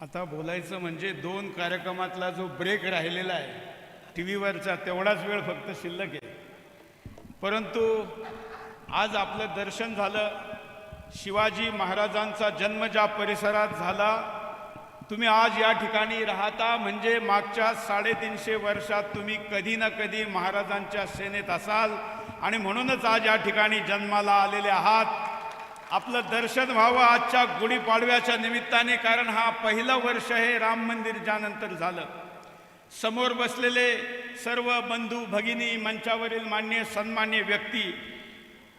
आता बोलायचं म्हणजे दोन कार्यक्रमातला जो ब्रेक राहिलेला आहे टी व्हीवरचा तेवढाच वेळ फक्त शिल्लक आहे. परंतु आज आपलं दर्शन झालं शिवाजी महाराजांचा जन्म ज्या परिसरात झाला तुम्ही आज या ठिकाणी राहता म्हणजे मागच्या साडेतीनशे वर्षात तुम्ही कधी ना कधी महाराजांच्या सेनेत असाल आणि म्हणूनच आज या ठिकाणी जन्माला आलेले आहात. आपलं दर्शन व्हावं आजच्या गुढीपाडव्याच्या निमित्ताने कारण हा पहिलं वर्ष हे राम मंदिर ज्यानंतर झालं. समोर बसलेले सर्व बंधू भगिनी मंचावरील मान्य सन्मान्य व्यक्ती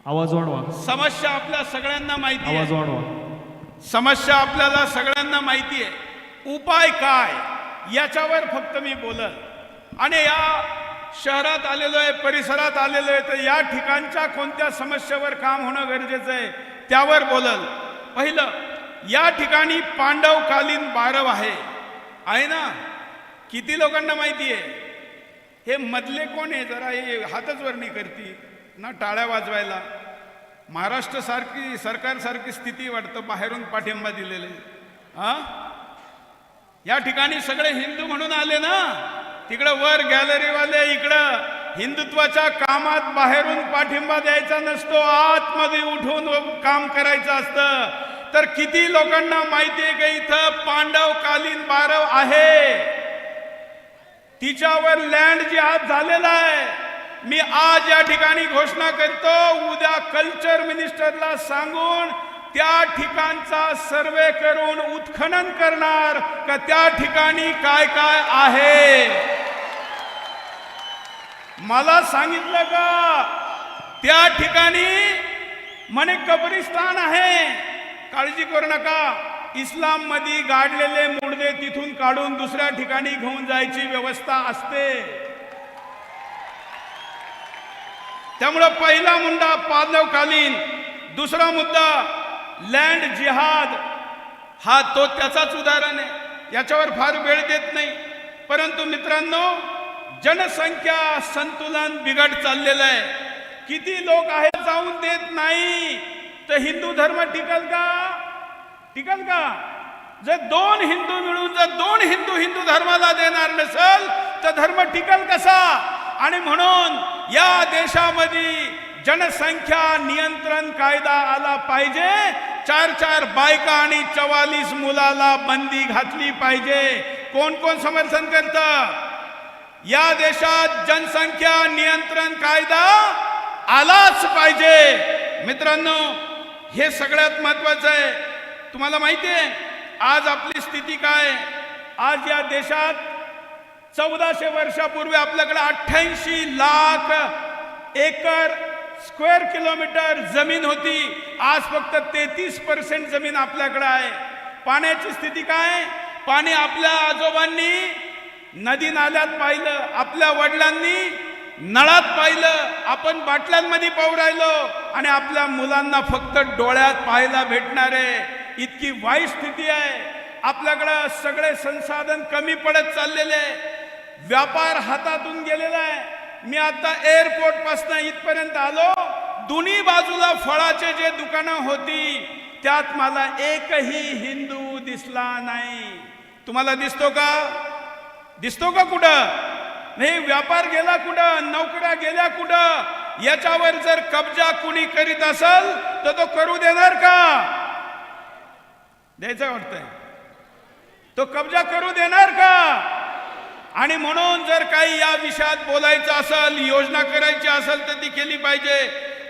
आवाज वाढवा. समस्या आपल्या सगळ्यांना माहिती आवाज आहे वाढवा. समस्या आपल्याला सगळ्यांना माहिती आहे. उपाय काय? याच्यावर फक्त मी बोलत आणि या शहरात आलेलो आहे परिसरात आलेलो आहे तर या ठिकाणच्या कोणत्या समस्येवर काम होणं गरजेचं आहे? त्यावर बोलल. पहिलं या ठिकाणी पांडवकालीन बारव आहे. आहे ना? किती लोकांना माहिती आहे हे मधले कोण आहे? जरा हे हातच वरणी करती ना टाळ्या वाजवायला. महाराष्ट्र सारखी सरकारसारखी स्थिती वाटतं बाहेरून पाठिंबा दिलेले. हा या ठिकाणी सगळे हिंदू म्हणून आले ना? तिकडं वर गॅलरीवाले इकडं. हिंदुत्वाच्या कामात बाहेरून पाठिंबा द्यायचा नसतो आतमध्ये उठून काम करायचं असतं. तर किती लोकांना माहिती आहे का इथं पांडवकालीन बारव आहे? तिच्यावर लँड जिहाद झालेला आहे मी आज या ठिकाणी घोषणा करतो उद्या कल्चर मिनिस्टरला सांगून त्या ठिकाणचा सर्वे करून उत्खनन करणार का त्या ठिकाणी काय काय आहे? मला सांगितलं का? त्या ठिकाणी म्हणे कब्रिस्तान आहे. काळजी करू नका. इस्लाममध्ये गाडलेले मुडदे तिथून काढून दुसऱ्या ठिकाणी घेऊन जायची व्यवस्था असते. त्यामुळं पहिला मुद्दा पादवकालीन दुसरा मुद्दा लँड जिहाद. हा तो त्याचाच उदाहरण आहे. याच्यावर फार वेळ देत नाही. परंतु मित्रांनो जनसंख्या संतुलन बिघड चाललेलं आहे. किती लोक आहेत जाऊन देत नाही. तर हिंदू धर्म टिकल का? टिकल का? जर दोन हिंदू मिळून जर दोन हिंदू हिंदू धर्माला देणार नसेल तर धर्म टिकल कसा? आणि म्हणून या देशामध्ये जनसंख्या नियंत्रण कायदा आला पाहिजे. चार चार बायका आणि चवालीस मुलाला बंदी घातली पाहिजे. कोण कोण समर्थन करतं? या देशात जनसंख्या नियंत्रण कायदा आलाच पाहिजे. मित्रांनो हे सगळ्यात महत्वाचं आहे. तुम्हाला माहिती आहे आज आपली स्थिती काय आज या देशात चौदाशे वर्षापूर्वी आपल्याकडे अठ्ठ्याऐंशी लाख एकर स्क्वेअर किलोमीटर जमीन होती. आज फक्त तेहतीस पर्सेंट जमीन आपल्याकडे आहे. पाण्याची स्थिती काय पाणी आपल्या आजोबांनी नदी नाल्यात पाहिलं आपल्या वडिलांनी नळात पाहिलं आपण बाटल्यांमध्ये पाहू राहिलो आणि आपल्या मुलांना फक्त डोळ्यात पाहायला भेटणार आहे. इतकी वाईट स्थिती आहे. आपल्याकडं सगळे संसाधन कमी पडत चाललेले आहे. व्यापार हातातून गेलेला आहे. मी आता एअरपोर्टपासून इथपर्यंत आलो. दोन्ही बाजूला फळाचे जे दुकानं होती त्यात मला एकही हिंदू दिसला नाही. तुम्हाला दिसतो का? दिसतो का कुठं? नाही व्यापार गेला कुठं? नोकऱ्या गेल्या कुठं? याच्यावर जर कब्जा कुणी करीत असेल तर तो करू देणार का? द्यायचं वाटतंय? तो कब्जा करू देणार का? आणि म्हणून जर काही या विषयात बोलायचं असेल योजना करायची असेल तर ती केली पाहिजे.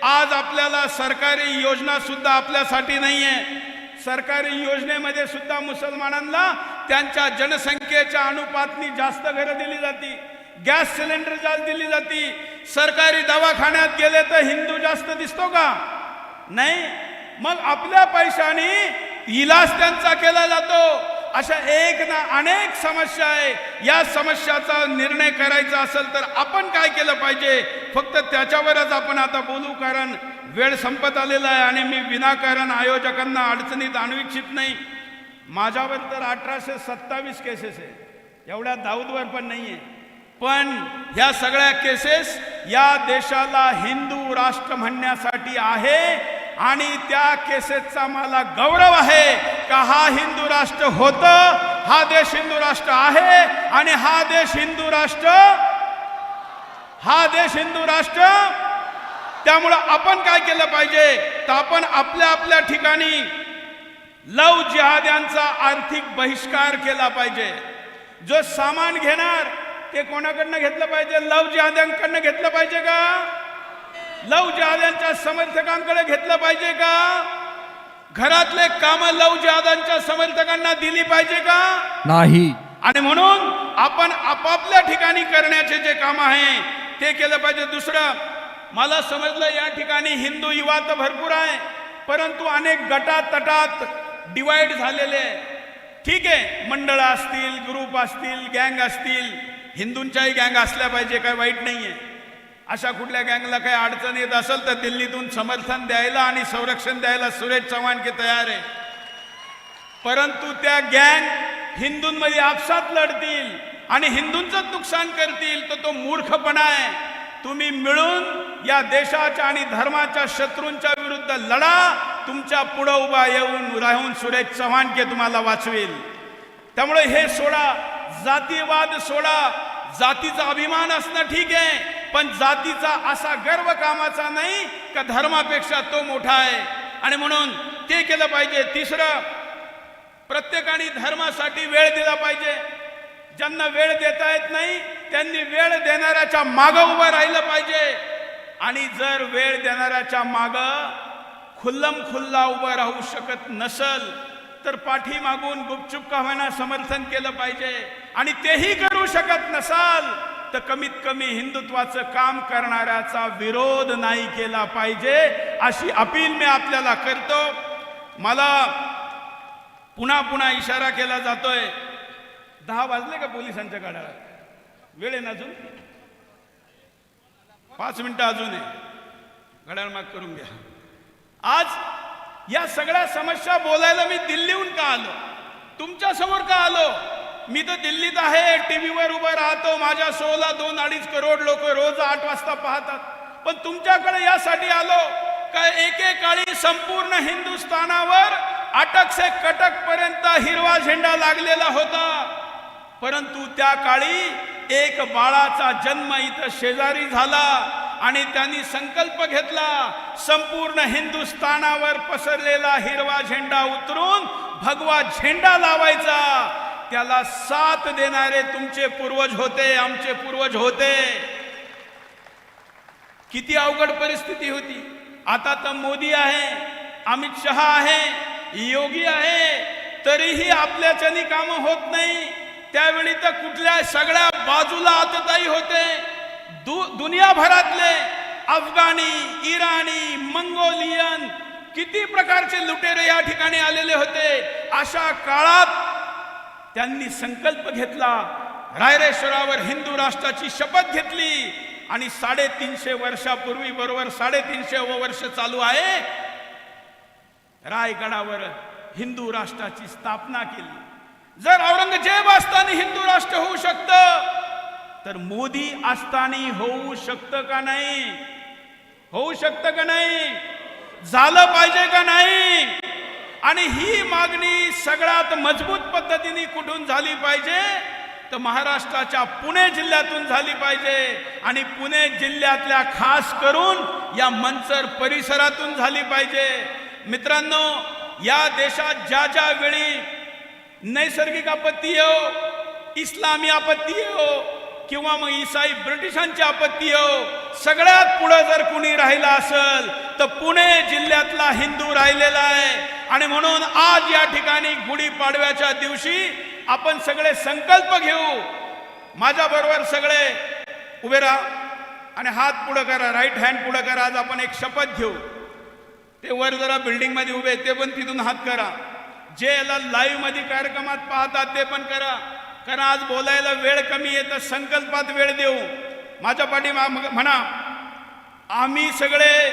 आज आपल्याला सरकारी योजना सुद्धा आपल्यासाठी नाही आहे सरकारी योजनेमध्ये सुद्धा मुसलमानांना त्यांच्या जनसंख्येच्या अनुपातनी जास्त घरं दिली जाती. गॅस सिलेंडर जास्त दिली जाती. सरकारी दवाखान्यात गेले तर हिंदू जास्त दिसतो का? नाही. मग आपल्या पैशाने इलाज त्यांचा केला जातो. अशा एक ना अनेक समस्या आहे. या समस्याचा निर्णय करायचा असेल तर आपण काय केलं पाहिजे? फक्त त्याच्यावरच आपण आता बोलू कारण वेळ संपत आलेला आहे आणि मी विनाकारण आयोजकांना अडचणीत आणू इच्छित नाही. माझ्यावर तर अठराशे सत्तावीस केसेस आहे एवढ्या दाऊदवर पण नाही आहे पण ह्या सगळ्या केसेस या देशाला हिंदू राष्ट्र म्हणण्यासाठी आहे आणि त्या केसेसचा मला गौरव आहे का हा हिंदू राष्ट्र होतं हा देश हिंदू राष्ट्र आहे आणि हा देश हिंदू राष्ट्र हा देश हिंदू राष्ट्र. त्यामुळं आपण काय केलं पाहिजे? तर आपण आपल्या आपल्या ठिकाणी लव जिहाद्यांचा आर्थिक बहिष्कार केला पाहिजे. जो सामान घेणार ते कोणाकडनं घेतलं पाहिजे? लव जिहाद्यांकडनं घेतलं पाहिजे का? लव जिहाद्यांच्या समर्थकांकडे घेतलं पाहिजे का? घरातले काम लव जिहादांच्या समर्थकांना दिली पाहिजे का? नाही. आणि म्हणून आपण आपापल्या ठिकाणी करण्याचे जे काम आहे ते केलं पाहिजे. दुसरं मला समजलं या ठिकाणी हिंदू युवा तर भरपूर आहे परंतु अनेक गटात तटात डिवाइड झालेले आहे. ठीक आहे मंडळ असतील ग्रुप असतील गँग असतील हिंदूंच्याही गँग असल्या पाहिजे काय वाईट नाही आहे अशा कुठल्या गँगला काही अडचण येत असेल तर दिल्लीतून समर्थन द्यायला आणि संरक्षण द्यायला सुरेश चव्हाण की तयार आहे. परंतु त्या गँग हिंदूंमध्ये आपसात लढतील आणि हिंदूंचं नुकसान करतील तर तो मूर्खपणा आहे. तुम्ही मिळून या देशाच्या आणि धर्माच्या शत्रूंच्या विरुद्ध लढा तुमच्या पुढं उभा येऊन राहून सुरेश चव्हाण के तुम्हाला वाचवेल. त्यामुळे हे सोडा जातीवाद सोडा. जातीचा अभिमान असणं ठीक आहे पण जातीचा असा गर्व कामाचा नाही का धर्मापेक्षा तो मोठा आहे. आणि म्हणून ते केलं पाहिजे. तिसरं प्रत्येकाने धर्मासाठी वेळ दिला पाहिजे. ज्यांना वेळ देता येत नाही त्यांनी वेळ देणाऱ्याच्या मागं उभं राहिलं पाहिजे. आणि जर वेळ देणाऱ्याच्या मागं खुल्लम खुल्ला उभं राहू शकत नसल तर पाठीमागून गुपचूप का होईना समर्थन केलं पाहिजे. आणि तेही करू शकत नसाल तर कमीत कमी हिंदुत्वाचं काम करणाऱ्याचा विरोध नाही केला पाहिजे अशी अपील मी आपल्याला करतो. मला पुन्हा पुन्हा इशारा केला जातोय. दहा वाजले का पोलिसांच्या गाड्याला? वेळ आहे ना अजून? पाच मिनिटं अजून आहे. घड्याळ माग करून घ्या. आज या सगळ्या समस्या बोलायला मी दिल्लीहून का आलो? तुमच्यासमोर का आलो? मी तर दिल्लीत आहे टीव्हीवर उभं राहतो माझ्या शोला दोन अडीच करोड लोक रोज आठ वाजता पाहतात. पण तुमच्याकडे यासाठी आलो का एकेकाळी संपूर्ण हिंदुस्थानावर अटक से कटक पर्यंत हिरवा झेंडा लागलेला होता. परंतु त्या काळी एक बाळाचा जन्म इथं शेजारी झाला. आणि त्यांनी संकल्प घेतला संपूर्ण हिंदुस्थानावर पसरलेला हिरवा झेंडा उतरून भगवा झेंडा लावायचा. त्याला साथ देणारे तुमचे पूर्वज होते आमचे पूर्वज होते. किती अवघड परिस्थिती होती. आता तर मोदी आहे अमित शहा आहे योगी आहे तरीही आपल्याच्यानी कामं होत नाही. त्यावेळी तर कुठल्या सगळ्या बाजूला आतताई होते. दु दुनियाभरातले अफगाणी इराणी मंगोलियन किती प्रकारचे लुटेरे या ठिकाणी आलेले होते? अशा काळात त्यांनी संकल्प घेतला. रायरेश्वरावर हिंदू राष्ट्राची शपथ घेतली आणि साडेतीनशे वर्षापूर्वी बरोबर साडेतीनशे वर्ष चालू आहे रायगडावर हिंदू राष्ट्राची स्थापना केली. जर औरंगजेब असताना हिंदू राष्ट्र होऊ शकतं तर मोदी असताना होऊ शकतं का नाही? होऊ शकतं का नाही? झालं पाहिजे का नाही? आणि ही मागणी सगळ्यात मजबूत पद्धतीने कुठून झाली पाहिजे? तर महाराष्ट्राच्या पुणे जिल्ह्यातून झाली पाहिजे. आणि पुणे जिल्ह्यातल्या खास करून या मंचर परिसरातून झाली पाहिजे. मित्रांनो या देशात ज्या ज्या वेळी नैसर्गिक आपत्ती येऊ इस्लामी आपत्ती येऊ किंवा मग ईसाई ब्रिटिशांची आपत्ती हो सगळ्यात पुढे जर कुणी राहिला असेल तर पुणे जिल्ह्यातला हिंदू राहिलेला आहे. आणि म्हणून आज या ठिकाणी गुढीपाडव्याच्या दिवशी आपण सगळे संकल्प घेऊ. माझ्या बरोबर सगळे उभे राहा आणि हात पुढे करा राईट हँड पुढे करा. आज आपण एक शपथ घेऊ. ते वर जरा बिल्डिंगमध्ये उभे ते पण तिथून हात करा. जे याला लाईव्हमध्ये कार्यक्रमात पाहतात ते पण करा. कारण आज बोलायला वेळ कमी आहे तर संकल्पात वेळ देऊ. माझ्या पाठी म्हणा आम्ही सगळे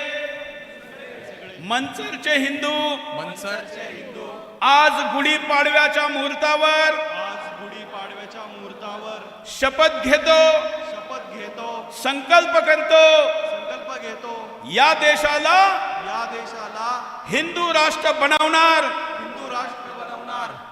मंचरचे हिंदू. मनसरचे हिंदू. आज गुढीपाडव्याच्या मुहूर्तावर आज गुढीपाडव्याच्या मुहूर्तावर शपथ घेतो. शपथ घेतो. संकल्प करतो. संकल्प घेतो. या देशाला या देशाला हिंदू राष्ट्र बनवणार.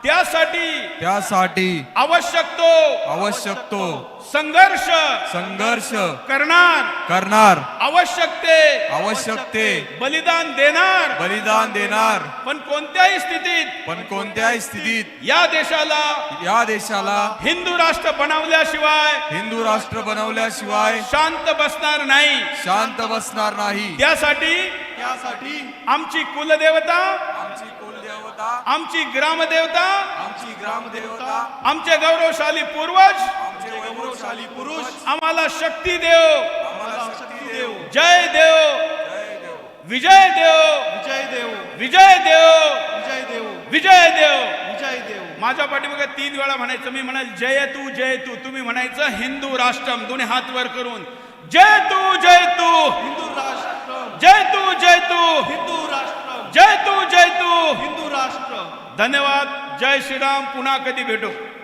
त्यासाठी त्यासाठी आवश्यक तो आवश्यक तो संघर्ष संघर्ष करणार. करणार. आवश्यक ते आवश्यक ते बलिदान देणार. बलिदान देणार. पण कोणत्याही स्थितीत पण कोणत्याही स्थितीत या देशाला या देशाला हिंदू राष्ट्र बनवल्याशिवाय हिंदू राष्ट्र बनवल्याशिवाय शांत बसणार नाही. शांत बसणार नाही. त्यासाठी त्यासाठी आमची कुलदेवता आमची कुलदेवता आमची ग्रामदेवता आमची ग्रामदेवता आमचे गौरवशाली पूर्वज आमचे वैभवशाली पुरुष आम्हाला शक्ती देव. आम्हाला शक्ती देव. जय देव. जय देव. विजय देव. विजय देव. विजय देव. विजय देव. विजय देव. विजय देव. माझ्या पाठीमागे तीन वेळा म्हणायचं मी म्हणाल जय तू जय तू. तुम्ही म्हणायचं हिंदू राष्ट्रम दोन्ही हात वर करून. जय तू जय तू. हिंदू राष्ट्र जय तू जय तू. हिंदू राष्ट्र जय तू जय तू। हिंदू राष्ट्र। धन्यवाद। जय श्रीराम। पुन्हा कधी भेटू।